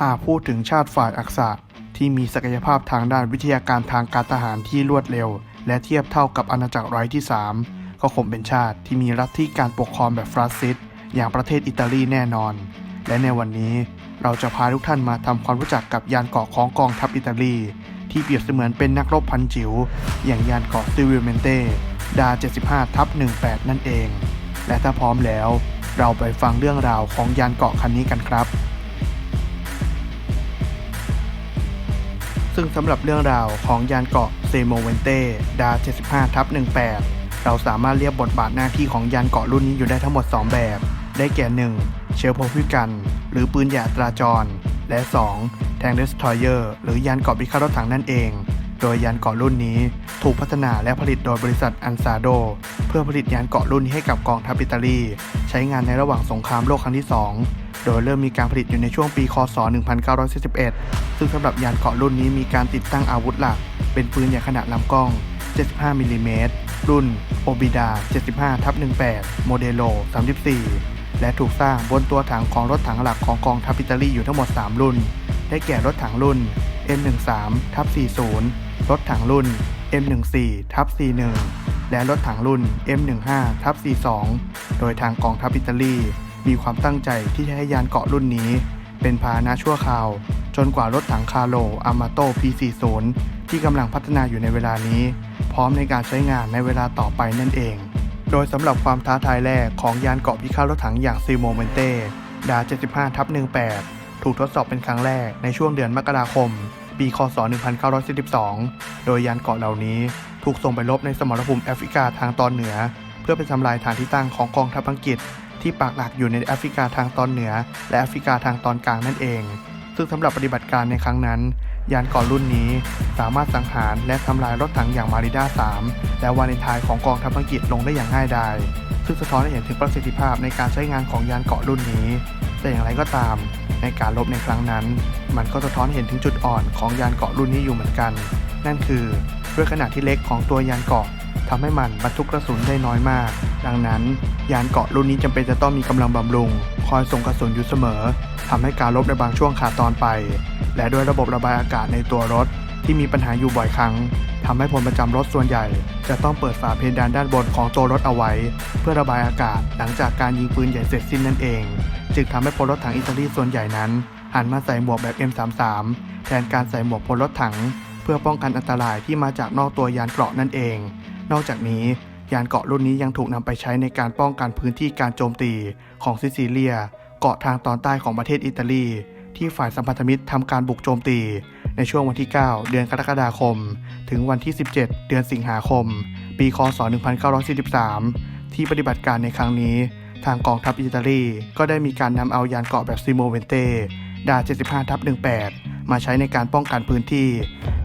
หากพูดถึงชาติฝ่ายอักษะที่มีศักยภาพทางด้านวิทยาการทางการทหารที่รวดเร็ว และเทียบเท่ากับอาณาจักรไรท์ที่ 3 ก็คงเป็นชาติที่มีรัฐที่การปกครองแบบฟราสซิสอย่างประเทศอิตาลีแน่นอน และในวันนี้เราจะพาทุกท่านมาทำความรู้จักกับยานเกราะของกองทัพอิตาลี ที่เปรียบเสมือนเป็นนักรบพันจิ๋วอย่างยานเกราะซิวิลเมนเต้ดา 75 ทับ 18 นั่นเอง และถ้าพร้อมแล้ว เราไปฟังเรื่องราวของยานเกราะคันนี้กันครับ ซึ่งสำหรับเรื่องราวของยานเกราะเซโมเวนเต้ดา 75ทับ18 เราสามารถเรียกบทบาทหน้าที่ของยานเกราะรุ่นนี้อยู่ได้ทั้งหมด 2 แบบ ได้แก่ 1. เชลโพพิกัน หรือปืนใหญ่ตราจร และ 2. แทงเดสทอยเออร์หรือยานเกราะพิฆาตรถถังนั่นเอง โดยยานเกราะรุ่นนี้ถูกพัฒนาและผลิตโดยบริษัทอันซาโด เพื่อผลิตยานเกราะรุ่นนี้ให้กับกองทัพอิตาลี ใช้งานในระหว่างสงครามโลกครั้งที่ 2 โดยเริ่มมีการผลิตอยู่ในช่วงปี คศ 1941 ซึ่งสำหรับยานเกราะรุ่นนี้มีการติดตั้งอาวุธหลัก เป็นปืนใหญ่ขนาดลำกล้อง 75 มิลลิเมตร รุ่นโอบิดา 75ทับ18 โมเดโล 34 และถูกสร้างบนตัวถังของรถถังหลักของกองทัพอิตาลีอยู่ทั้งหมด 3 รุ่น ได้แก่รถถังรุ่น M13 ทับ40 รถถังรุ่น M14 ทับ41 และรถถังรุ่น M15 ทับ42 โดยทางกองทัพอิตาลี มีความตั้งใจที่จะให้ยานเกราะรุ่นนี้ เป็นพาหนะชั่วคราว จนกว่ารถถังคาโลอามาโต P40 ที่กำลังพัฒนาอยู่ในเวลานี้ พร้อมในการใช้งานในเวลาต่อไปนั่นเอง โดยสำหรับความท้าทายแรกของยานเกราะพิฆาตรถถังอย่างซิโมเมนเต้ดา75ทับ18 ถูกทดสอบเป็นครั้งแรกในช่วงเดือนมกราคม ปีคศ 1942 โดยยานเกราะเหล่านี้ถูกส่งไปรบในสมรภูมิแอฟริกาทางตอนเหนือ เพื่อเป็นทำลายฐานที่ตั้งของกองทัพอังกฤษ ที่ปักหลักอยู่ในแอฟริกาทางตอนเหนือ และแอฟริกาทางตอนกลางนั่นเอง ซึ่งสำหรับปฏิบัติการในครั้งนั้น ยานเกราะรุ่นนี้สามารถสังหารและทำลายรถถังอย่างมาริด้า 3 และวาเลนไทน์ของกองทัพอังกฤษลงได้อย่างง่ายดายซึ่งสะท้อนให้เห็นถึงประสิทธิภาพในการใช้งานของยานเกราะรุ่นนี้ แต่อย่างไรก็ตาม ในการลบในครั้งนั้น มันก็สะท้อนเห็นถึงจุดอ่อนของยานเกราะรุ่นนี้อยู่เหมือนกัน นั่นคือด้วยขนาดที่เล็กของตัวยานเกราะ ทำให้มันบรรทุกกระสุนได้น้อยมาก ดังนั้น ยานเกราะรุ่นนี้จำเป็นจะต้องมีกำลังบำรุง คอยส่งกระสุนอยู่เสมอทำให้การลบในบางช่วงขาดตอนไป และด้วยระบบระบายอากาศในตัวรถที่มีปัญหาอยู่บ่อยครั้งทำให้พลประจำรถส่วนใหญ่ จะต้องเปิดฝาเพดานด้านบนของตัวรถเอาไว้ เพื่อระบายอากาศหลังจากการยิงปืนใหญ่เสร็จสิ้นนั่นเอง จึงทำให้พลรถถังอิตาลีส่วนใหญ่นั้นหันมาใส่หมวกแบบ M33 แทนการใส่หมวกพลรถถัง เพื่อป้องกันอันตรายที่มาจากนอกตัวยานเกราะนั่นเอง นอกจากนี้ยานเกาะรุ่นนี้ยังถูกนำไปใช้ในการป้องกันพื้นที่การโจมตีของซิซิเลีย เกาะทางตอนใต้ของประเทศอิตาลี ที่ฝ่ายสัมพันธมิตรทำการบุกโจมตี ในช่วงวันที่ 9 เดือนกรกฎาคม ถึงวันที่ 17 เดือนสิงหาคม ปีคศ 1943 ที่ปฏิบัติการในครั้งนี้ ทางกองทัพอิตาลีก็ได้มีการนำเอายานเกาะแบบซิโมเวนเตดา 75ทับ18 มาใช้ในการป้องกันพื้นที่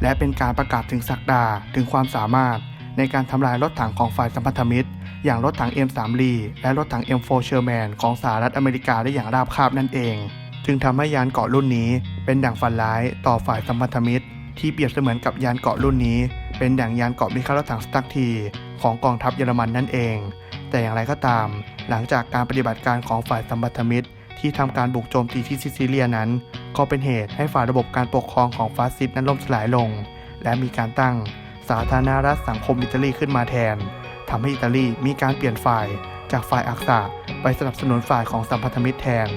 และเป็นการประกาศถึงศักดาถึงความสามารถ ในการทำลายรถถังของฝ่ายสัมพันธมิตร อย่างรถถัง M3 ลีและรถถัง M4 Sherman ของสหรัฐอเมริกาได้อย่างราบคาบนั่นเอง จึงทำให้ยานเกราะรุ่นนี้ เป็นดั่งฝันร้ายต่อฝ่ายสัมพันธมิตร ที่เปรียบเสมือนกับยานเกราะรุ่นนี้ เป็นดั่งยานเกราะมิคาร์ถังสตักทีของกองทัพเยอรมันนั่นเอง แต่อย่างไรก็ตาม หลังจากการปฏิบัติการของฝ่ายสัมพันธมิตรที่ทำการบุกโจมตีที่ซิซิเลียนั้น ก็เป็นเหตุให้ฝ่ายระบบการปกครองของฟาสซิสต์นั้นล่มสลายลง และมีการตั้ง สาธารณรัฐสังคมอิตาลีขึ้นมาแทนทำให้อิตาลีมีการเปลี่ยนฝ่ายจากฝ่ายอักษะไปสนับสนุนฝ่ายของสัมพันธมิตรแทน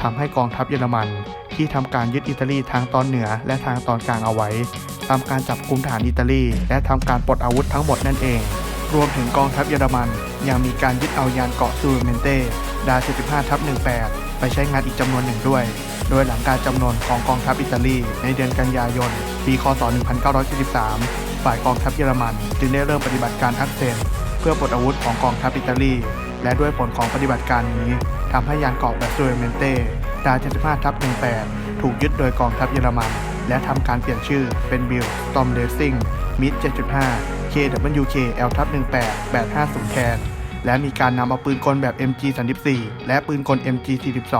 ทำให้กองทัพเยอรมัน ที่ทำการยึดอิตาลีทางตอนเหนือและทางตอนกลางเอาไว้ทำการจับกุมฐานอิตาลี และทำการปลดอาวุธทั้งหมดนั่นเอง รวมถึงกองทัพเยอรมัน ยังมีการยึดเอายานเกาะซูเมนเต้ดา75ทับ18 ไปใช้งานอีกจำนวนหนึ่งด้วย โดยหลังการจำนวนของกองทัพอิตาลีในเดือนกันยายน ปี คศ 1943 ฝ่ายกองทัพเยอรมัน จึงได้เริ่มปฏิบัติการอักเซนเพื่อปลดอาวุธของกองทัพอิตาลี และด้วยผลของปฏิบัติการนี้ทำให้ยานเกราะแบบซูเมนเต้ดา75ทับ18 ถูกยึดโดยกองทัพเยอรมัน และทำการเปลี่ยนชื่อเป็นบิลตอมเ a ซิ่งมิด7.5 KWK L ทับ18 850แทนและมีการนำเอาปืนกลแบบ MG 34 และปืนกล MG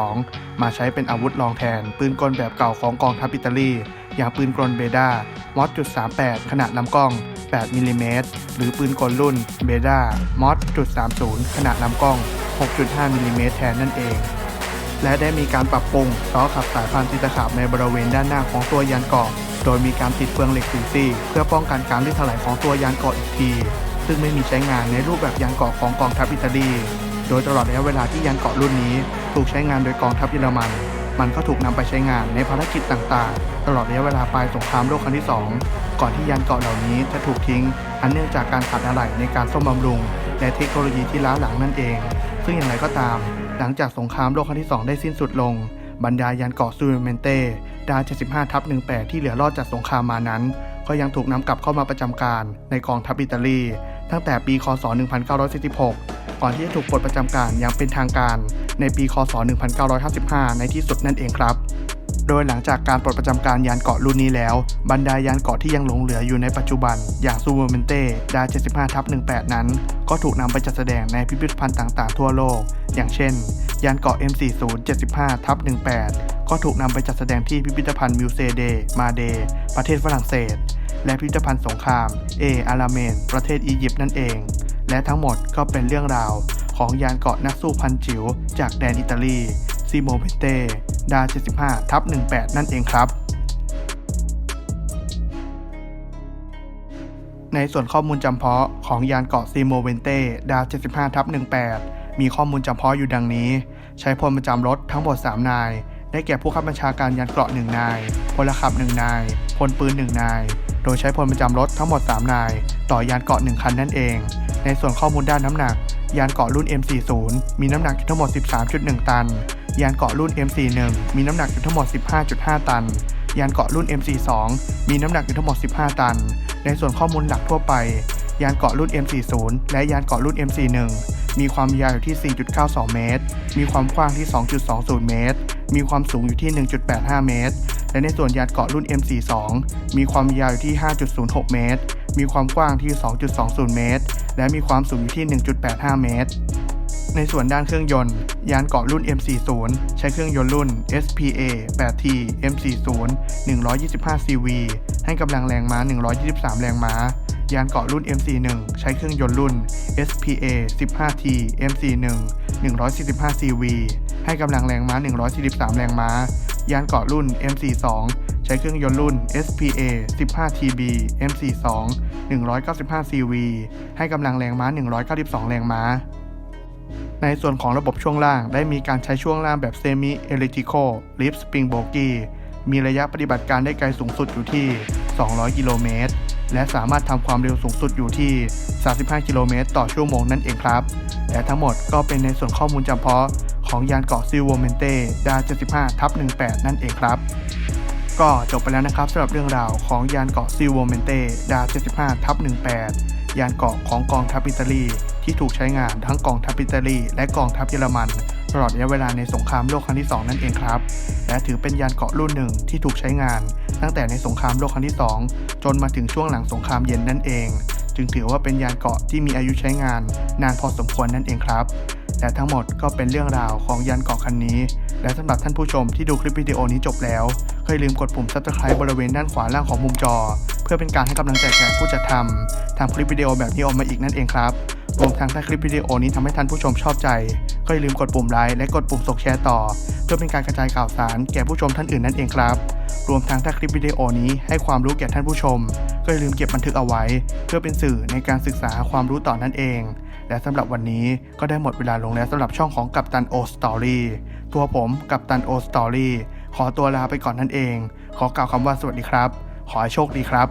42 มาใช้เป็นอาวุธรองแทน ปืนกลแบบเก่าของกองทัพอิตาลี อย่างปืนกลเบด้า มอสจุด38ขนาดลำกล้อง 8มิลลิเมตรหรือปืนกลรุ่นเบด้ามอสจุด30ขนาดลำกล้อง 6.5มิลลิเมตรแทนนั่นเอง และได้มีการปรับปรุงล้อขับสายพานติตะขาบในบริเวณด้านหน้าของตัวยานเกาะโดยมีการติดเฟืองเหล็กสีซี่เพื่อป้องกันการลื่นถลายของตัวยานเกาะอีกที ซึ่งไม่มีใช้งานในรูปแบบยานเกาะของกองทัพอิตาลี โดยตลอดระยะเวลาที่ยานเกาะรุ่นนี้ ถูกใช้งานโดยกองทัพเยอรมัน มันก็ถูกนำไปใช้งานในภารกิจต่างๆ ตลอดระยะเวลาปลายสงครามโลกครั้งที่ 2 ก่อนที่ยานเกาะเหล่านี้จะถูกทิ้ง อันเนื่องจากการขาดอะไหล่ในการซ่อมบำรุง และเทคโนโลยีที่ล้าหลังนั่นเอง ซึ่งอย่างไรก็ตาม หลังจากสงครามโลกครั้งที่ 2 ได้สิ้นสุดลง บรรดายานเกาะซูเมนเต้ดา75ทับ18 ที่เหลือรอดจากสงครามมานั้น ก็ยังถูกนำกลับเข้ามาประจำการในกองทัพอิตาลี ตั้งแต่ปี คศ 1946 ก่อนที่จะถูกปลดประจำการอย่างเป็นทางการ ในปีคศ 1955 ในที่สุดนั่นเองครับ โดยหลังจากการปลดประจำการยานเกาะรุ่นนี้แล้ว บรรดายานเกาะที่ยังหลงเหลืออยู่ในปัจจุบัน อย่างซูเวอร์เมนเต้ดา75ทับ18 นั้น ก็ถูกนำไปจัดแสดงในพิพิธภัณฑ์ต่างๆทั่วโลก อย่างเช่น ยานเกาะ M40 75ทับ18 ก็ถูกนำไปจัดแสดงที่พิพิธภัณฑ์มิวเซเดมาเด ประเทศฝรั่งเศส และพิพิธภัณฑ์สงคราม เออาราเมน ประเทศอียิปต์นั่นเอง และทั้งหมดก็เป็นเรื่องราว ของยานเกาะนักสู้พันจิ๋วจากแดนอิตาลีซิโมเ e เต้ดา75ทับ18 นั่นเองครับ ในส่วนข้อมูลจำเพาะของยานเกาะซีโมเวนเต้ดา75ทับ18 มีข้อมูลจำเพาะอยู่ดังนี้ ใช้พลประจำรถทั้งหมด 3 นาย ได้แก่ผู้ขับบัญชาการยานเกราะ 1 นาย พลขับ 1 นาย พลปืน 1 นาย โดยใช้พลประจำรถทั้งหมด 3 นาย ต่อยานเกาะ 1 คันนั่นเอง ในส่วนข้อมูลด้านน้ำหนัก ยานเกาะรุ่น M40 มีน้ำหนักอยู่ทั้งหมด 13.1 ตัน ยานเกาะรุ่น M41 มีน้ำหนักอยู่ทั้งหมด 15.5 ตัน ยานเกาะรุ่น MC2 มีน้ำหนักอยู่ทั้งหมด 15 ตัน ในส่วนข้อมูลหลักทั่วไป ยานเกาะรุ่น M40 และยานเกาะรุ่น M41 มีความยาวอยู่ที่ 4.92 เมตร มีความกว้างที่ 2.20 เมตร มีความสูงอยู่ที่ 1.85 เมตร และในส่วนยานเกาะรุ่น M42 มีความยาวอยู่ที่ 5.06 เมตร มีความกว้างที่ 2.20 เมตร และมีความสูงอยู่ที่ 1.85 เมตร ในส่วนด้านเครื่องยนต์ ยานเกาะรุ่น M40 ใช้เครื่องยนต์รุ่น SPA 8T M40 125 CV ให้กำลังแรงม้า 123 แรงม้ายานเกาะรุ่น MC1 ใช้เครื่องยนต์รุ่น SPA 15T MC1 145 CV ให้กำลังแรงม้า 143 แรงม้า ยานเกาะรุ่น MC2 ใช้เครื่องยนต์รุ่น SPA 15TB MC2 195 CV ให้กำลังแรงม้า 192 แรงม้า ในส่วนของระบบช่วงล่างได้มีการใช้ช่วงล่างแบบเซมิเอลิทิโคลิฟสปริงโบกี้มีระยะปฏิบัติการได้ไกลสูงสุดอยู่ที่ 200 กิโลเมตร และสามารถทำความเร็วสูงสุดอยู่ที่ 35 กิโลเมตรต่อชั่วโมงนั่นเองครับ และทั้งหมดก็เป็นในส่วนข้อมูลจำเพาะของยานเกาะซิลโวเมนเต้ดา75ทับ18 นั่นเองครับ ก็จบไปแล้วนะครับสำหรับเรื่องราวของยานเกาะซิลโวเมนเตดา75ทับ18 ยานเกาะของกองทัพอิตาลี ที่ถูกใช้งานทั้งกองทัพอิตาลี และกองทัพเยอรมันตลอดระยะเวลาในสงครามโลกครั้งที่ 2 นั่นเองครับ และถือเป็นยานเกาะรุ่นหนึ่งที่ถูกใช้งาน ตั้งแต่ในสงครามโลกครั้งที่ 2 จนมาถึงช่วงหลังสงครามเย็นนั่นเอง จึงถือว่าเป็นยานเกาะที่มีอายุใช้งาน นานพอสมควรนั่นเองครับและทั้งหมดก็เป็นเรื่องราวของยานเกาะคันนี้ และสำหรับท่านผู้ชมที่ดูคลิปวิดีโอนี้จบแล้ว อย่าลืมกดปุ่ม subscribe บริเวณด้านขวาล่างของมุมจอ เพื่อเป็นการให้กำลังใจแก่ผู้จัดทำทำคลิปวิดีโอแบบนี้ออกมาอีกนั่นเองครับรวมทั้งถ้าคลิปวิดีโอนี้ทำให้ท่านผู้ชมชอบใจ ก็อย่าลืมกดปุ่มไลค์และกดปุ่มส่งแชร์ต่อ เพื่อเป็นการกระจายข่าวสารแก่ผู้ชมท่านอื่นนั่นเองครับ รวมทั้งถ้าคลิปวิดีโอนี้ให้ความรู้แก่ท่านผู้ชม ก็อย่าลืมเก็บบันทึกเอาไว้ เพื่อเป็นสื่อในการศึกษาความรู้ต่อนั่นเอง และสำหรับวันนี้ก็ได้หมดเวลาลงแล้วสำหรับช่องของกัปตันโอสตอรี่ตัวผมกัปตันโอสตอรี่ ขอตัวลาไปก่อนนั่นเอง ขอกล่าวคำว่าสวัสดีครับ ขอให้โชคดีครับ